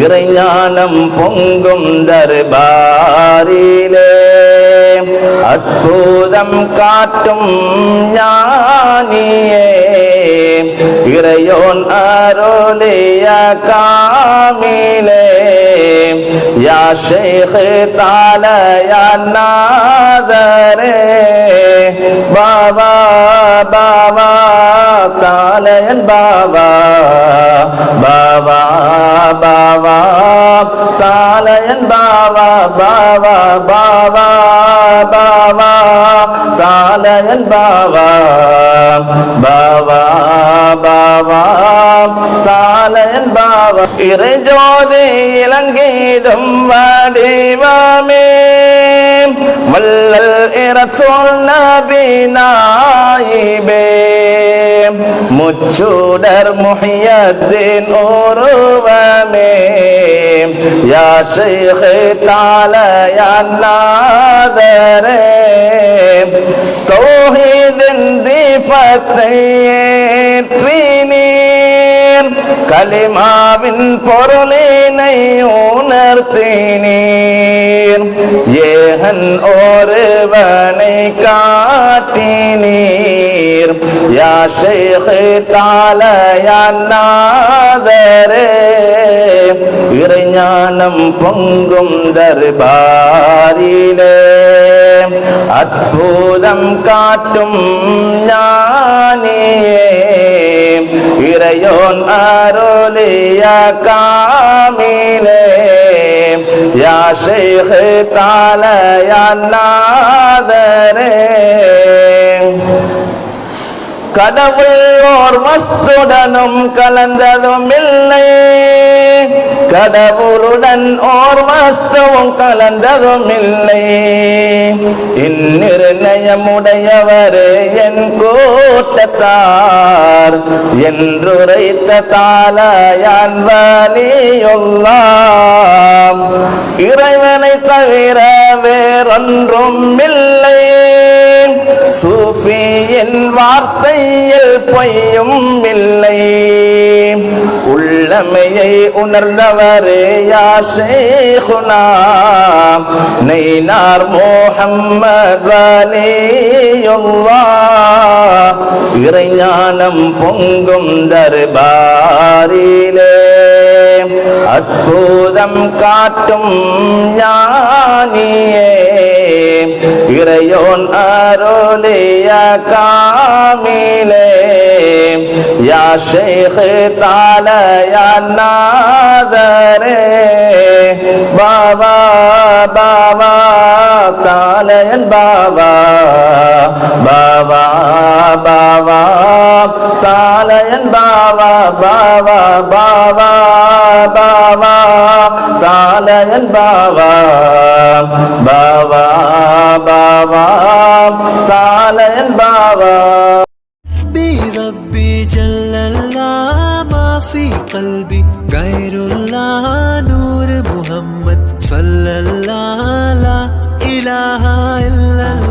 இறைஞானம் பொங்கும் தர்பாரிலே. அற்புதம் காட்டும் ஞானியே. இறையோன் அருளிய காமிலே. யா ஷேக் தாலயா நாதரே பாபா பாபா தாலயன் பாபா பாபா பாபா பாபா பாபா தாலயன் பாபா பாபா தாளன் பாவ இறைஜோதி இலங்கீடும் வடிவமே. வல்லல் இரசோல் நபி நாயிபே முச்சுடர் முஹியத்தின் உருவமே. யா ஷைഖ് தாலயா நாதரே தௌஹீதின் தீபத்தை நீர் கலிமாவின் பொருளினை உணர்த்தினீர் ஏகன் ஒருவனை காட்டினீர். யா ஷைഖ் இறைஞானம் பொங்கும் தர்பாரிலே. அற்புதம் காட்டும் ஞானியே. இறையோன் அருளிய காமிலே யா ஷைഖ் தாலயா நாதரே கடவுள் ஓர் மஸ்துடனும் கலந்ததும் இல்லை கடவுளுடன் ஓர் மஸ்துவும் கலந்ததும் இல்லை இந்நிர்ணயமுடையவரே என் கூட்டத்தார் என்றுரைத்த தாலாயான் வலியுள்ளாம் இறைவனை தவிர வேறொன்றும் இல்லை சூஃபியின் வார்த்தையில் பொய்யும் இல்லை. உள்ளமையை உணர்ந்தவரே யா நெய்னார் முஹம்மத் வலியுல்லா இறைஞானம் பொங்கும் தர்பாரிலே. அற்புதம் காட்டும் ஞானியே. இறையோன் அருளிய காமிலே யா ஷேഖ് தாலயா நாதரே பாபா பாபா தாலயன் பாபா பாபா വലയൽ ബാവാം ബാവാ ബാവാം താലയൽ ബാവാം ربي جل الله ما في قلبي غير الله نور محمد صلى الله لا إله إلا الله